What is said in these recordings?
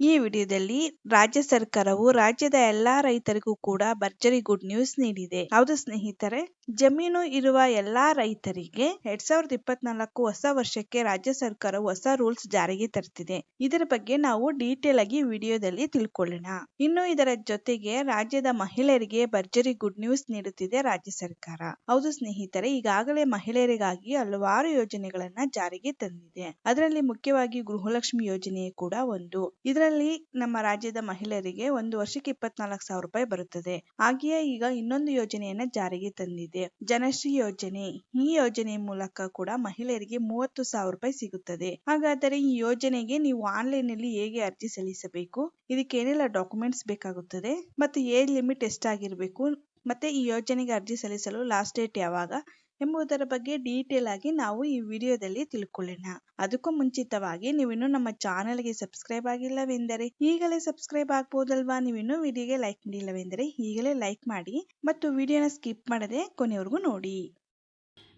ಈ ವಿಡಿಯೋದಲ್ಲಿ ರಾಜ್ಯ ಸರ್ಕಾರವು ರಾಜ್ಯದ ಎಲ್ಲಾ ರೈತರಿಗೂ ಕೂಡ ಭರ್ಜರಿ ಗುಡ್ ನ್ಯೂಸ್ ನೀಡಿದೆ. ಹೌದು ಸ್ನೇಹಿತರೆ, ಜಮೀನು ಇರುವ ಎಲ್ಲಾ ರೈತರಿಗೆ ಎರಡ್ ಸಾವಿರದ ಇಪ್ಪತ್ನಾಲ್ಕು ಹೊಸ ವರ್ಷಕ್ಕೆ ರಾಜ್ಯ ಸರ್ಕಾರವು ಹೊಸ ರೂಲ್ಸ್ ಜಾರಿಗೆ ತರ್ತಿದೆ. ಇದರ ಬಗ್ಗೆ ನಾವು ಡೀಟೇಲ್ ಆಗಿ ವಿಡಿಯೋದಲ್ಲಿ ತಿಳ್ಕೊಳ್ಳೋಣ. ಇನ್ನು ಇದರ ಜೊತೆಗೆ ರಾಜ್ಯದ ಮಹಿಳೆಯರಿಗೆ ಭರ್ಜರಿ ಗುಡ್ ನ್ಯೂಸ್ ನೀಡುತ್ತಿದೆ ರಾಜ್ಯ ಸರ್ಕಾರ. ಹೌದು ಸ್ನೇಹಿತರೆ, ಈಗಾಗಲೇ ಮಹಿಳೆಯರಿಗಾಗಿ ಹಲವಾರು ಯೋಜನೆಗಳನ್ನ ಜಾರಿಗೆ ತಂದಿದೆ. ಅದರಲ್ಲಿ ಮುಖ್ಯವಾಗಿ ಗೃಹಲಕ್ಷ್ಮಿ ಯೋಜನೆ ಕೂಡ ಒಂದು. ಇದರಲ್ಲಿ ನಮ್ಮ ರಾಜ್ಯದ ಮಹಿಳೆಯರಿಗೆ ಒಂದು ವರ್ಷಕ್ಕೆ ಇಪ್ಪತ್ನಾಲ್ಕು ಸಾವಿರ ರೂಪಾಯಿ ಬರುತ್ತದೆ. ಹಾಗೆಯೇ ಈಗ ಇನ್ನೊಂದು ಯೋಜನೆಯನ್ನ ಜಾರಿಗೆ ತಂದಿದೆ. ಜನಶ್ರೀ ಯೋಜನೆ. ಈ ಯೋಜನೆ ಮೂಲಕ ಕೂಡ ಮಹಿಳೆಯರಿಗೆ ಮೂವತ್ತು ಸಾವಿರ ರೂಪಾಯಿ ಸಿಗುತ್ತದೆ. ಹಾಗಾದರೆ ಈ ಯೋಜನೆಗೆ ನೀವು ಆನ್ಲೈನ್ನಲ್ಲಿ ಹೇಗೆ ಅರ್ಜಿ ಸಲ್ಲಿಸಬೇಕು? ಇದಕ್ಕೆ ಏನೆಲ್ಲ ಡಾಕ್ಯುಮೆಂಟ್ಸ್ ಬೇಕಾಗುತ್ತದೆ? ಮತ್ತು ಏಜ್ ಲಿಮಿಟ್ ಎಷ್ಟಾಗಿರಬೇಕು? ಮತ್ತೆ ಈ ಯೋಜನೆಗೆ ಅರ್ಜಿ ಸಲ್ಲಿಸಲು ಲಾಸ್ಟ್ ಡೇಟ್ ಯಾವಾಗ? ಎಂಬುದರ ಬಗ್ಗೆ ಡೀಟೇಲ್ ಆಗಿ ನಾವು ಈ ವಿಡಿಯೋದಲ್ಲಿ ತಿಳ್ಕೊಳ್ಳೋಣ. ಅದಕ್ಕೂ ಮುಂಚಿತವಾಗಿ ನೀವಿನ್ನು ನಮ್ಮ ಚಾನೆಲ್ಗೆ ಸಬ್ಸ್ಕ್ರೈಬ್ ಆಗಿಲ್ಲವೆಂದರೆ ಈಗಲೇ ಸಬ್ಸ್ಕ್ರೈಬ್ ಆಗ್ಬೋದಲ್ವಾ? ನೀವಿನ್ನು ವಿಡಿಯೋಗೆ ಲೈಕ್ ಮಾಡಿಲ್ಲವೆಂದರೆ ಈಗಲೇ ಲೈಕ್ ಮಾಡಿ ಮತ್ತು ವಿಡಿಯೋನ ಸ್ಕಿಪ್ ಮಾಡದೆ ಕೊನೆವರೆಗೂ ನೋಡಿ.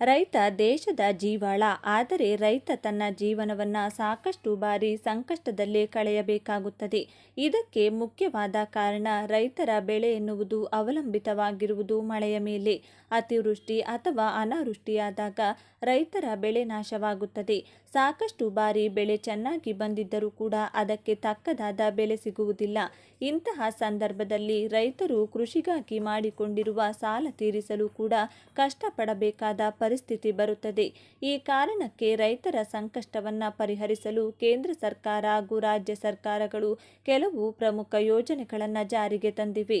ರೈತ ದೇಶದ ಜೀವಾಳ, ಆದರೆ ರೈತ ತನ್ನ ಜೀವನವನ್ನು ಸಾಕಷ್ಟು ಬಾರಿ ಸಂಕಷ್ಟದಲ್ಲಿ ಕಳೆಯಬೇಕಾಗುತ್ತದೆ. ಇದಕ್ಕೆ ಮುಖ್ಯವಾದ ಕಾರಣ ರೈತರ ಬೆಳೆ ಎನ್ನುವುದು ಅವಲಂಬಿತವಾಗಿರುವುದು ಮಳೆಯ ಮೇಲೆ. ಅತಿವೃಷ್ಟಿ ಅಥವಾ ಅನಾವೃಷ್ಟಿಯಾದಾಗ ರೈತರ ಬೆಳೆ ನಾಶವಾಗುತ್ತದೆ. ಸಾಕಷ್ಟು ಬಾರಿ ಬೆಳೆ ಚೆನ್ನಾಗಿ ಬಂದಿದ್ದರೂ ಕೂಡ ಅದಕ್ಕೆ ತಕ್ಕದಾದ ಬೆಲೆ ಸಿಗುವುದಿಲ್ಲ. ಇಂತಹ ಸಂದರ್ಭದಲ್ಲಿ ರೈತರು ಕೃಷಿಗಾಗಿ ಮಾಡಿಕೊಂಡಿರುವ ಸಾಲ ತೀರಿಸಲು ಕೂಡ ಕಷ್ಟಪಡಬೇಕಾದ ಪರಿಸ್ಥಿತಿ ಬರುತ್ತದೆ. ಈ ಕಾರಣಕ್ಕೆ ರೈತರ ಸಂಕಷ್ಟವನ್ನು ಪರಿಹರಿಸಲು ಕೇಂದ್ರ ಸರ್ಕಾರ ಹಾಗೂ ರಾಜ್ಯ ಸರ್ಕಾರಗಳು ಕೆಲವು ಪ್ರಮುಖ ಯೋಜನೆಗಳನ್ನು ಜಾರಿಗೆ ತಂದಿವೆ.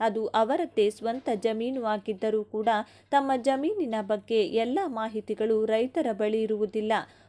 ಅದು ಅವರದ್ದೇ ಸ್ವಂತ ಜಮೀನು ಆಗಿದ್ದರೂ ಕೂಡ ತಮ್ಮ ಜಮೀನಿನ ಬಗ್ಗೆ ಎಲ್ಲ ಮಾಹಿತಿಗಳು ರೈತರ ಬಳಿ ಇರುವುದಿಲ್ಲ.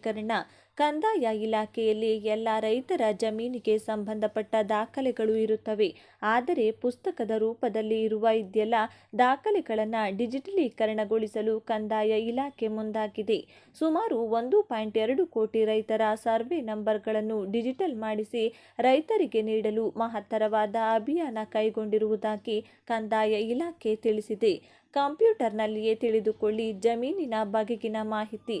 ಡಿಜಿಟಲೀಕರಣ ಕಂದಾಯ ಇಲಾಖೆಯಲ್ಲಿ ಎಲ್ಲ ರೈತರ ಜಮೀನಿಗೆ ಸಂಬಂಧಪಟ್ಟ ದಾಖಲೆಗಳು ಇರುತ್ತವೆ. ಆದರೆ ಪುಸ್ತಕದ ರೂಪದಲ್ಲಿ ಇರುವ ಇದೆಲ್ಲ ದಾಖಲೆಗಳನ್ನು ಡಿಜಿಟಲೀಕರಣಗೊಳಿಸಲು ಕಂದಾಯ ಇಲಾಖೆ ಮುಂದಾಗಿದೆ. ಸುಮಾರು ಒಂದು ಪಾಯಿಂಟ್ ಎರಡು ಕೋಟಿ ರೈತರ ಸರ್ವೆ ನಂಬರ್ಗಳನ್ನು ಡಿಜಿಟಲ್ ಮಾಡಿಸಿ ರೈತರಿಗೆ ನೀಡಲು ಮಹತ್ತರವಾದ ಅಭಿಯಾನ ಕೈಗೊಂಡಿರುವುದಾಗಿ ಕಂದಾಯ ಇಲಾಖೆ ತಿಳಿಸಿದೆ. ಕಂಪ್ಯೂಟರ್ನಲ್ಲಿಯೇ ತಿಳಿದುಕೊಳ್ಳಿ ಜಮೀನಿನ ಬಗೆಗಿನ ಮಾಹಿತಿ.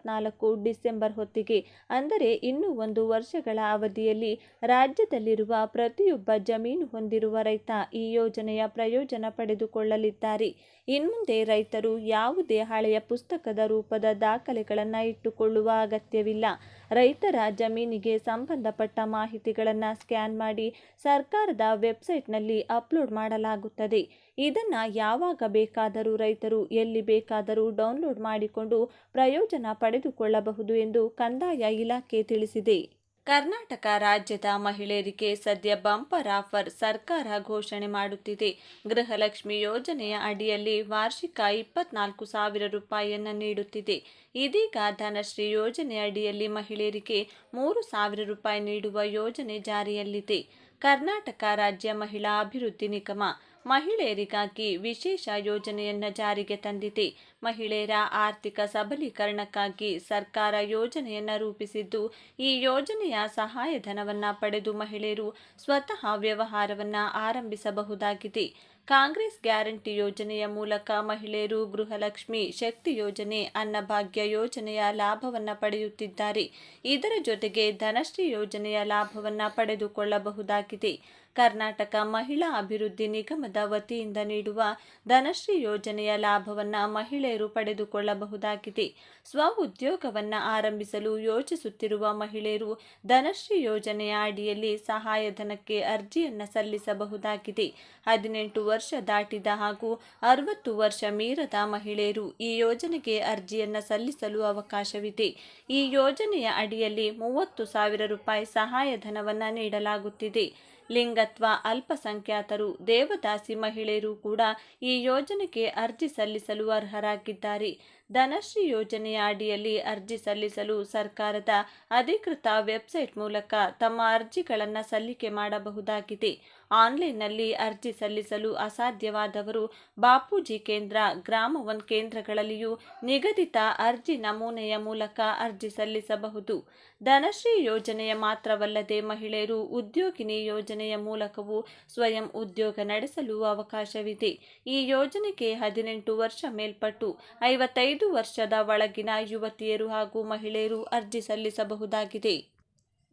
ಇಪ್ಪತ್ನಾಲ್ಕು ಡಿಸೆಂಬರ್ ಹೊತ್ತಿಗೆ. ಅಂದರೆ ಇನ್ನೂ ಒಂದು ವರ್ಷಗಳ ಅವಧಿಯಲ್ಲಿ ರಾಜ್ಯದಲ್ಲಿರುವ ಪ್ರತಿಯೊಬ್ಬ ಜಮೀನು ಹೊಂದಿರುವ ರೈತ ಈ ಯೋಜನೆಯ ಪ್ರಯೋಜನ ಪಡೆದುಕೊಳ್ಳಲಿದ್ದಾರೆ. ಇನ್ಮುಂದೆ ರೈತರು ಯಾವುದೇ ಹಳೆಯ ಪುಸ್ತಕದ ರೂಪದ ದಾಖಲೆಗಳನ್ನು ಇಟ್ಟುಕೊಳ್ಳುವ ಅಗತ್ಯವಿಲ್ಲ. ರೈತರ ಜಮೀನಿಗೆ ಸಂಬಂಧಪಟ್ಟ ಮಾಹಿತಿಗಳನ್ನು ಸ್ಕ್ಯಾನ್ ಮಾಡಿ ಸರ್ಕಾರದ ವೆಬ್ಸೈಟ್ನಲ್ಲಿ ಅಪ್ಲೋಡ್ ಮಾಡಲಾಗುತ್ತದೆ. ಇದನ್ನು ಯಾವಾಗ ಬೇಕಾದರೂ ರೈತರು ಎಲ್ಲಿ ಬೇಕಾದರೂ ಡೌನ್ಲೋಡ್ ಮಾಡಿಕೊಂಡು ಪ್ರಯೋಜನ ಪಡೆದುಕೊಳ್ಳಬಹುದು ಎಂದು ಕಂದಾಯ ಇಲಾಖೆ ತಿಳಿಸಿದೆ. ಕರ್ನಾಟಕ ರಾಜ್ಯದ ಮಹಿಳೆಯರಿಗೆ ಸದ್ಯ ಬಂಪರ್ ಆಫರ್ ಸರ್ಕಾರ ಘೋಷಣೆ ಮಾಡುತ್ತಿದೆ. ಗೃಹಲಕ್ಷ್ಮಿ ಯೋಜನೆಯ ಅಡಿಯಲ್ಲಿ ವಾರ್ಷಿಕ ಇಪ್ಪತ್ನಾಲ್ಕು ಸಾವಿರ ರೂಪಾಯಿಯನ್ನು ನೀಡುತ್ತಿದೆ. ಇದೀಗ ಧನಶ್ರೀ ಯೋಜನೆ ಅಡಿಯಲ್ಲಿ ಮಹಿಳೆಯರಿಗೆ ಮೂರು ಸಾವಿರ ರೂಪಾಯಿ ನೀಡುವ ಯೋಜನೆ ಜಾರಿಯಲ್ಲಿದೆ. ಕರ್ನಾಟಕ ರಾಜ್ಯ ಮಹಿಳಾ ಅಭಿವೃದ್ಧಿ ನಿಗಮ ಮಹಿಳೆಯರಿಗಾಗಿ ವಿಶೇಷ ಯೋಜನೆಯನ್ನು ಜಾರಿಗೆ ತಂದಿದೆ. ಮಹಿಳೆಯರ ಆರ್ಥಿಕ ಸಬಲೀಕರಣಕ್ಕಾಗಿ ಸರ್ಕಾರ ಯೋಜನೆಯನ್ನು ರೂಪಿಸಿದ್ದು, ಈ ಯೋಜನೆಯ ಸಹಾಯಧನವನ್ನು ಪಡೆದು ಮಹಿಳೆಯರು ಸ್ವತಃ ವ್ಯವಹಾರವನ್ನು ಆರಂಭಿಸಬಹುದಾಗಿದೆ. ಕಾಂಗ್ರೆಸ್ ಗ್ಯಾರಂಟಿ ಯೋಜನೆಯ ಮೂಲಕ ಮಹಿಳೆಯರು ಗೃಹಲಕ್ಷ್ಮಿ ಶಕ್ತಿ ಯೋಜನೆ, ಅನ್ನಭಾಗ್ಯ ಯೋಜನೆಯ ಲಾಭವನ್ನು ಪಡೆಯುತ್ತಿದ್ದಾರೆ. ಇದರ ಜೊತೆಗೆ ಧನಶ್ರೀ ಯೋಜನೆಯ ಲಾಭವನ್ನು ಪಡೆದುಕೊಳ್ಳಬಹುದಾಗಿದೆ. ಕರ್ನಾಟಕ ಮಹಿಳಾ ಅಭಿವೃದ್ಧಿ ನಿಗಮದ ವತಿಯಿಂದ ನೀಡುವ ಧನಶ್ರೀ ಯೋಜನೆಯ ಲಾಭವನ್ನು ಮಹಿಳೆಯರು ಪಡೆದುಕೊಳ್ಳಬಹುದಾಗಿದೆ. ಸ್ವ ಉದ್ಯೋಗವನ್ನು ಆರಂಭಿಸಲು ಯೋಚಿಸುತ್ತಿರುವ ಮಹಿಳೆಯರು ಧನಶ್ರೀ ಯೋಜನೆಯ ಅಡಿಯಲ್ಲಿ ಸಹಾಯಧನಕ್ಕೆ ಅರ್ಜಿಯನ್ನು ಸಲ್ಲಿಸಬಹುದಾಗಿದೆ. ಹದಿನೆಂಟು ವರ್ಷ ದಾಟಿದ ಹಾಗೂ ಅರವತ್ತು ವರ್ಷ ಮೀರದ ಮಹಿಳೆಯರು ಈ ಯೋಜನೆಗೆ ಅರ್ಜಿಯನ್ನು ಸಲ್ಲಿಸಲು ಅವಕಾಶವಿದೆ. ಈ ಯೋಜನೆಯ ಅಡಿಯಲ್ಲಿ ಮೂವತ್ತು ಸಾವಿರ ರೂಪಾಯಿ ಸಹಾಯಧನವನ್ನು ನೀಡಲಾಗುತ್ತಿದೆ. ಲಿಂಗತ್ವ ಅಲ್ಪಸಂಖ್ಯಾತರು ದೇವದಾಸಿ ಮಹಿಳೆಯರು ಕೂಡ ಈ ಯೋಜನೆಗೆ ಅರ್ಜಿ ಸಲ್ಲಿಸಲು ಅರ್ಹರಾಗಿದ್ದಾರೆ. ಧನಶ್ರೀ ಯೋಜನೆಯ ಅಡಿಯಲ್ಲಿ ಅರ್ಜಿ ಸಲ್ಲಿಸಲು ಸರ್ಕಾರದ ಅಧಿಕೃತ ವೆಬ್ಸೈಟ್ ಮೂಲಕ ತಮ್ಮ ಅರ್ಜಿಗಳನ್ನು ಸಲ್ಲಿಕೆ ಮಾಡಬಹುದಾಗಿದೆ. ಆನ್ಲೈನ್ನಲ್ಲಿ ಅರ್ಜಿ ಸಲ್ಲಿಸಲು ಅಸಾಧ್ಯವಾದವರು ಬಾಪೂಜಿ ಕೇಂದ್ರ, ಗ್ರಾಮ ಒನ್ ಕೇಂದ್ರಗಳಲ್ಲಿಯೂ ನಿಗದಿತ ಅರ್ಜಿ ನಮೂನೆಯ ಮೂಲಕ ಅರ್ಜಿ ಸಲ್ಲಿಸಬಹುದು. ಧನಶ್ರೀ ಯೋಜನೆಯ ಮಾತ್ರವಲ್ಲದೆ ಮಹಿಳೆಯರು ಉದ್ಯೋಗಿನಿ ಯೋಜನೆಯ ಮೂಲಕವೂ ಸ್ವಯಂ ಉದ್ಯೋಗ ನಡೆಸಲು ಅವಕಾಶವಿದೆ. ಈ ಯೋಜನೆಗೆ ಹದಿನೆಂಟು ವರ್ಷ ಮೇಲ್ಪಟ್ಟು ಐವತ್ತೈದು ವರ್ಷದ ಒಳಗಿನ ಯುವತಿಯರು ಹಾಗೂ ಮಹಿಳೆಯರು ಅರ್ಜಿ ಸಲ್ಲಿಸಬಹುದಾಗಿದೆ.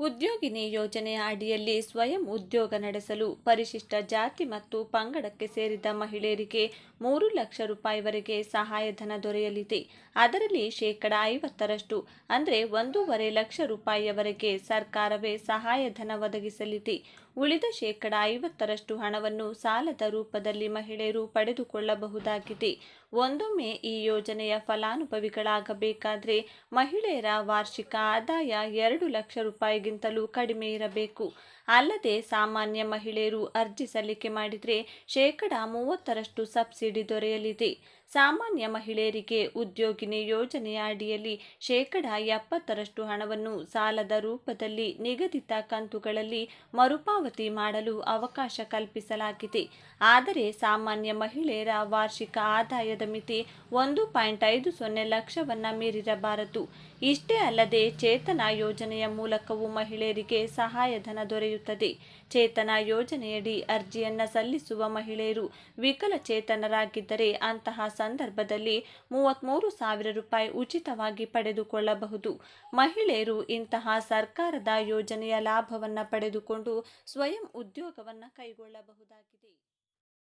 ಉದ್ಯೋಗಿನಿ ಯೋಜನೆಯ ಅಡಿಯಲ್ಲಿ ಸ್ವಯಂ ಉದ್ಯೋಗ ನಡೆಸಲು ಪರಿಶಿಷ್ಟ ಜಾತಿ ಮತ್ತು ಪಂಗಡಕ್ಕೆ ಸೇರಿದ ಮಹಿಳೆಯರಿಗೆ ಮೂರು ಲಕ್ಷ ರೂಪಾಯಿವರೆಗೆ ಸಹಾಯಧನ ದೊರೆಯಲಿದೆ. ಅದರಲ್ಲಿ ಶೇಕಡ ಐವತ್ತರಷ್ಟು, ಅಂದರೆ ಒಂದೂವರೆ ಲಕ್ಷ ರೂಪಾಯಿಯವರೆಗೆ ಸರ್ಕಾರವೇ ಸಹಾಯಧನ ಒದಗಿಸಲಿದೆ. ಉಳಿದ ಶೇಕಡ ಐವತ್ತರಷ್ಟು ಹಣವನ್ನು ಸಾಲದ ರೂಪದಲ್ಲಿ ಮಹಿಳೆಯರು ಪಡೆದುಕೊಳ್ಳಬಹುದಾಗಿದೆ. ಒಂದೊಮ್ಮೆ ಈ ಯೋಜನೆಯ ಫಲಾನುಭವಿಗಳಾಗಬೇಕಾದರೆ ಮಹಿಳೆಯರ ವಾರ್ಷಿಕ ಆದಾಯ ಎರಡು ಲಕ್ಷ ರೂಪಾಯಿಗಿಂತಲೂ ಕಡಿಮೆ ಇರಬೇಕು. ಅಲ್ಲದೆ ಸಾಮಾನ್ಯ ಮಹಿಳೆಯರು ಅರ್ಜಿ ಸಲ್ಲಿಕೆ ಮಾಡಿದರೆ ಶೇಕಡ ಮೂವತ್ತರಷ್ಟು ಸಬ್ಸಿಡಿ ದೊರೆಯಲಿದೆ. ಸಾಮಾನ್ಯ ಮಹಿಳೆಯರಿಗೆ ಉದ್ಯೋಗಿನಿ ಯೋಜನೆಯ ಅಡಿಯಲ್ಲಿ ಶೇಕಡ ಎಪ್ಪತ್ತರಷ್ಟು ಹಣವನ್ನು ಸಾಲದ ರೂಪದಲ್ಲಿ ನಿಗದಿತ ಕಂತುಗಳಲ್ಲಿ ಮರುಪಾವತಿ ಮಾಡಲು ಅವಕಾಶ ಕಲ್ಪಿಸಲಾಗಿದೆ. ಆದರೆ ಸಾಮಾನ್ಯ ಮಹಿಳೆಯರ ವಾರ್ಷಿಕ ಆದಾಯದ ಮಿತಿ ಒಂದು ಪಾಯಿಂಟ್ ಐದು ಸೊನ್ನೆ ಲಕ್ಷವನ್ನು ಮೀರಿರಬಾರದು. ಇಷ್ಟೇ ಅಲ್ಲದೆ ಚೇತನ ಯೋಜನೆಯ ಮೂಲಕವೂ ಮಹಿಳೆಯರಿಗೆ ಸಹಾಯಧನ ದೊರೆಯುತ್ತದೆ. ಚೇತನ ಯೋಜನೆಯಡಿ ಅರ್ಜಿಯನ್ನು ಸಲ್ಲಿಸುವ ಮಹಿಳೆಯರು ವಿಕಲಚೇತನರಾಗಿದ್ದರೆ ಅಂತಹ ಸಂದರ್ಭದಲ್ಲಿ ಮೂವತ್ತ್ಮೂರು ಸಾವಿರ ರೂಪಾಯಿ ಉಚಿತವಾಗಿ ಪಡೆದುಕೊಳ್ಳಬಹುದು. ಮಹಿಳೆಯರು ಇಂತಹ ಸರ್ಕಾರದ ಯೋಜನೆಯ ಲಾಭವನ್ನು ಪಡೆದುಕೊಂಡು ಸ್ವಯಂ ಉದ್ಯೋಗವನ್ನು ಕೈಗೊಳ್ಳಬಹುದಾಗಿದೆ.